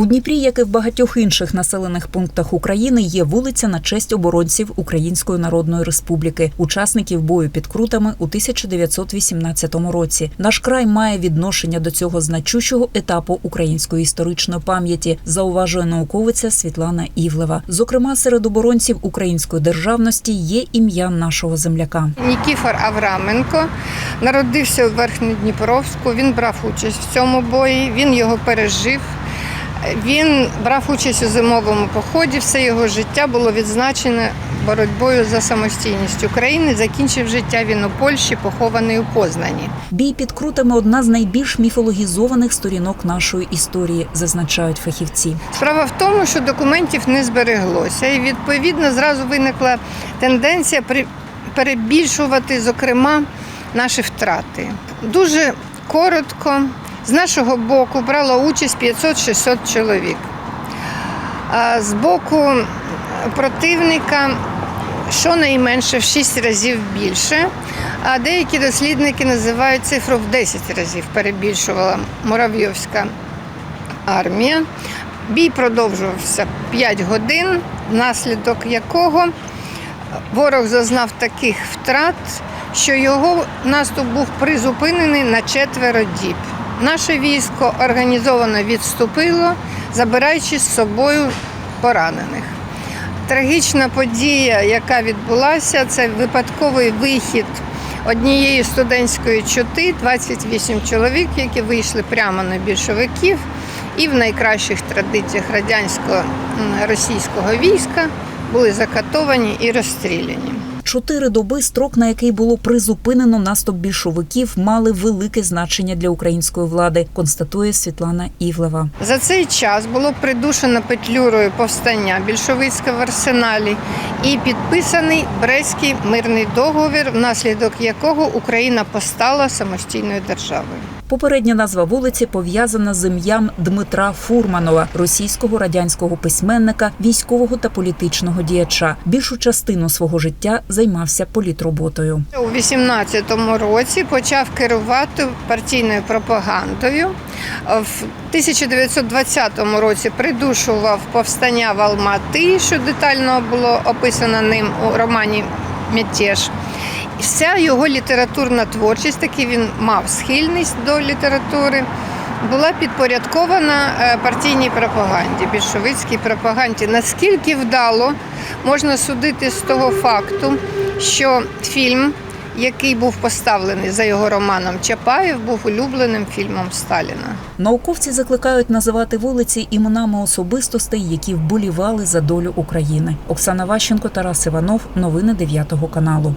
У Дніпрі, як і в багатьох інших населених пунктах України, є вулиця на честь оборонців Української Народної Республіки, учасників бою під крутами у 1918 році. Наш край має відношення до цього значущого етапу української історичної пам'яті, зауважує науковиця Світлана Івлева. Зокрема, серед оборонців української державності є ім'я нашого земляка. Нікіфор Авраменко народився у Верхньодніпровську. Він брав участь в цьому бої. Він його пережив. Він брав участь у зимовому поході. Все його життя було відзначене боротьбою за самостійність України. Закінчив життя він у Польщі, похований у Познані. Бій під крутами одна з найбільш міфологізованих сторінок нашої історії, зазначають фахівці. Справа в тому, що документів не збереглося, і відповідно зразу виникла тенденція при- перебільшувати, зокрема, наші втрати. Дуже коротко з нашого боку брало участь 500-600 чоловік. З боку противника щонайменше в 6 разів більше. А деякі дослідники називають цифру в 10 разів перебільшувала Муравйовська армія. Бій продовжувався 5 годин, внаслідок якого ворог зазнав таких втрат, що його наступ був призупинений на четверо діб. Наше військо організовано відступило, забираючи з собою поранених. Трагічна подія, яка відбулася, це випадковий вихід однієї студентської чоти, 28 чоловік, які вийшли прямо на більшовиків, і в найкращих традиціях радянсько-російського війська були закатовані і розстріляні. Чотири доби строк, на який було призупинено наступ більшовиків, мали велике значення для української влади, констатує Світлана Івлева. За цей час було придушено петлюрою повстання більшовицьке в арсеналі і підписаний Брестський мирний договір, внаслідок якого Україна постала самостійною державою. Попередня назва вулиці пов'язана з ім'ям Дмитра Фурманова, російського радянського письменника, військового та політичного діяча. Більшу частину свого життя займався політроботою. У 18-му році почав керувати партійною пропагандою. В 1920 році придушував повстання в Алмати, що детально було описано ним у романі Мятеж. Вся його літературна творчість, таки він мав схильність до літератури, була підпорядкована е, партійній пропаганді, більшовицькій пропаганді. Наскільки вдало можна судити з того факту, що фільм, який був поставлений за його романом Чапаєв, був улюбленим фільмом Сталіна. Науковці закликають називати вулиці іменами особистостей, які вболівали за долю України. Оксана Ващенко, Тарас Іванов. Новини 9 каналу.